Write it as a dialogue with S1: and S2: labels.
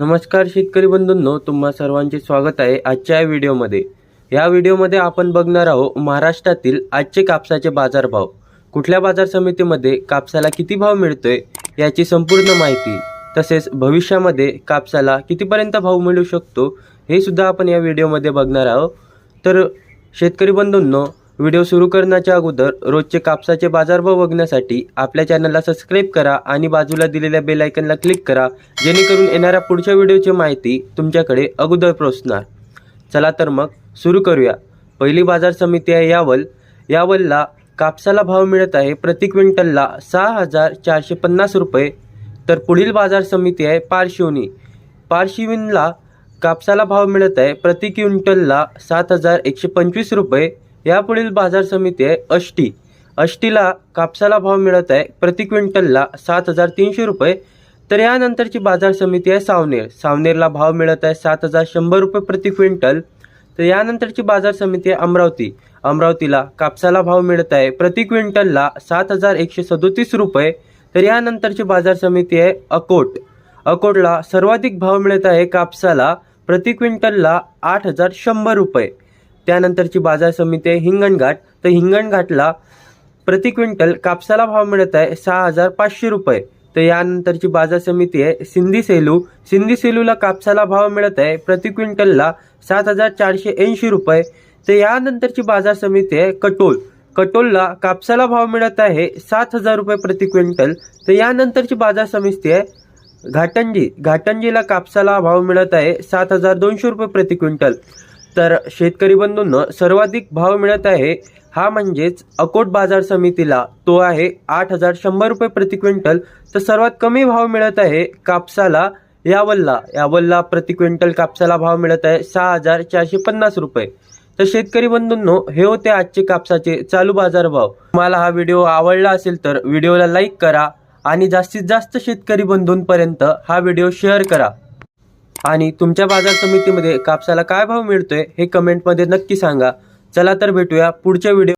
S1: नमस्कार शेतकरी बंधूंनो तुम्हा सर्वांचे स्वागत आहे आजच्या या व्हिडिओमध्ये. या व्हिडिओमध्ये आपण बघणार आहोत महाराष्ट्रातील आजचे कापसाचे बाजारभाव. कुठल्या बाजार समितीमध्ये कापसाला किती भाव मिळतोय याची संपूर्ण माहिती तसेच भविष्यामध्ये कापसाला कितीपर्यंत भाव मिळू शकतो हे सुद्धा आपण या व्हिडिओमध्ये बघणार आहोत. तर शेतकरी बंधूंनो व्हिडिओ सुरू करण्याच्या अगोदर रोजचे कापसाचे बाजारभाव बघण्यासाठी आपल्या चॅनलला सबस्क्राईब करा आणि बाजूला दिलेल्या बेल आयकनला क्लिक करा जेणेकरून येणाऱ्या पुढच्या व्हिडिओची माहिती तुमच्याकडे अगोदर पोहोचणार. चला तर मग सुरू करूया. पहिली बाजार समिती आहे यावल. यावलला कापसाला भाव मिळत आहे प्रति क्विंटलला सहा हजार चारशे पन्नास रुपये. तर पुढील बाजार समिती आहे पारशिवनी. पारशिवनीला कापसाला भाव मिळत आहे प्रति क्विंटलला सात हजार एकशे पंचवीस रुपये. यापुढील बाजार समिती आहे अष्टी. अष्टीला कापसाला भाव मिळत आहे. प्रति क्विंटलला सात हजार तीनशे रुपये. तर यानंतरची बाजार समिती आहे सावनेर. सावनेरला भाव मिळत आहे सात हजार शंभर रुपये प्रति क्विंटल. तर यानंतरची बाजार समिती आहे अमरावती. अमरावतीला कापसाला भाव मिळत आहे. प्रति क्विंटलला सात हजार एकशे सदोतीस रुपये. तर यानंतरची बाजार समिती आहे अकोट. अकोटला सर्वाधिक भाव मिळत आहे कापसाला. प्रति क्विंटलला आठ हजार शंभर रुपये. त्यानंतरची बाजार समिती आहे हिंगणघाट. तर हिंगणघाटला प्रति क्विंटल कापसाला भाव मिळत आहे सहा हजार पाचशे रुपये. तर यानंतरची बाजार समिती आहे सिंधी सेलू सिंधी सेलूला कापसाला भाव मिळत आहे प्रति क्विंटलला सात हजार चारशे ऐंशी रुपये. तर यानंतरची बाजार समिती आहे कटोल. कटोलला कापसाला भाव मिळत आहे सात हजार रुपये प्रति क्विंटल. तर यानंतरची बाजार समिती आहे घाटंजी. घाटंजीला कापसाला भाव मिळत आहे सात हजार दोनशे रुपये प्रति क्विंटल. तर शेतकरी बंधूंना सर्वाधिक भाव मिळत आहे हा म्हणजेच अकोट बाजार समितीला. तो आहे आठ हजार शंभर रुपये प्रति क्विंटल. तर सर्वात कमी भाव मिळत आहे कापसाला यावलला. यावलला प्रति क्विंटल कापसाला भाव मिळत आहे सहा हजार चारशे पन्नास रुपये. तर शेतकरी बंधूंनो हे होते आजचे कापसाचे चालू बाजार भाव. तुम्हाला हा व्हिडिओ आवडला असेल तर व्हिडिओला लाईक करा आणि जास्तीत जास्त शेतकरी बंधूंपर्यंत हा व्हिडिओ शेअर करा. आणि तुमच्या बाजार समितीमध्ये कापसाला काय भाव मिळतोय हे कमेंटमध्ये नक्की सांगा. चला तर भेटूया पुढच्या व्हिडिओ